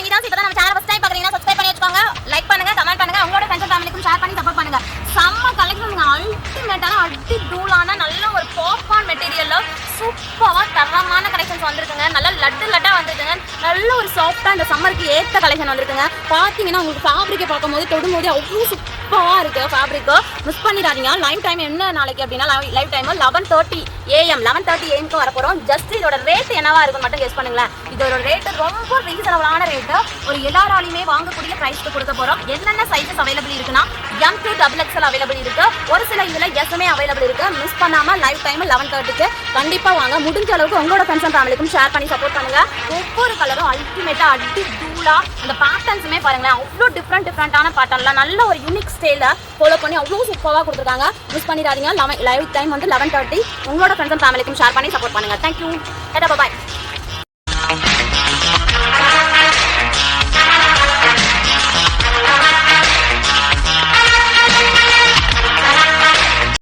சங்கீதம் இப்போ நம்ம சேனல் ஃபஸ்ட் டைம் பார்க்குறீங்கன்னா சப்ஸ்கிரைப் பண்ணி வச்சுக்கோங்க. லைக் பண்ணுங்க கமெண்ட் பண்ணுங்க உங்களோட ஃப்ரெண்ட்ஸ் ஃபேமிலிக்கும் ஷேர் பண்ணி சப்போர்ட் பண்ணுங்க. செம்ம கலெக்ஷன் அல்டிமேட்டான அடி டூலான நல்ல ஒரு பாப்கார்ன் மெட்டீரியலில் சூப்பராக தரமான கலெக்ஷன்ஸ் வந்திருக்குங்க. நல்ல லட்டு லட்டாக வந்திருக்குங்க. நல்ல ஒரு சாஃப்டாக இந்த சம்மருக்கு ஏற்ற கலெக்ஷன் வந்திருக்குங்க. பார்த்தீங்கன்னா உங்களுக்கு ஃபேப்ரிக்கை பார்க்கும்போது தொடும்போது அவ்வளோ சூப்பராக இருக்குது ஃபேப்ரிக்கு மிஸ் பண்ணிடாதீங்க. லைவ் டைம் என்ன நாளைக்கு அப்படின்னா live time eleven thirty AM eleven thirty ஏஎம்க்கு வர போகிறோம் ஜஸ்ட் இதோட ரேட் என்னவா இருக்கும் மட்டும் கெஸ் பண்ணுங்களேன். இதோட ரேட்டு ரொம்ப ரீசனபிளான ரேட்டு ஒரு எல்லாராலையுமே வாங்கக்கூடிய ப்ரைஸ்க்கு கொடுக்க போகிறோம் என்னென்ன சைஸஸ் அவைலபிள் இருக்குன்னா M to double XL available இருக்கு. ஒரு சில இதில் எஸ்எம்ஏ அவைலபிள் இருக்கு. மிஸ் பண்ணாமல் லைவ் டைம் லெவன் தேர்ட்டிக்கு கண்டிப்பாக வாங்க. முடிஞ்ச அளவுக்கு உங்களோட ஃப்ரெண்ட்ஸ் அண்ட் ஃபேமிலிக்கும் ஷேர் பண்ணி சப்போர்ட் பண்ணுங்க. ஒவ்வொரு கலரும் அல்டிமேட்டாக அடி தூளா அந்த பேட்டர்ன்ஸுமே பாருங்களேன். டிஃப்ரெண்ட் டிஃப்ரெண்ட்டான பேட்டர்ன்ல நல்ல ஒரு யூனிக் ஸ்டைலில் ஃபாலோ பண்ணி அவ்வளோ சூப்பராக கொடுத்துருக்காங்க. மிஸ் பண்ணிடாதீங்க. லெவன் லைவ் டைம் வந்து லெவன் தேர்ட்டி உங்களோட ஃப்ரெண்ட்ஸ் அண்ட் ஃபேமிலிக்கும் ஷேர் பண்ணி சப்போர்ட் பண்ணுங்க. Thank you bye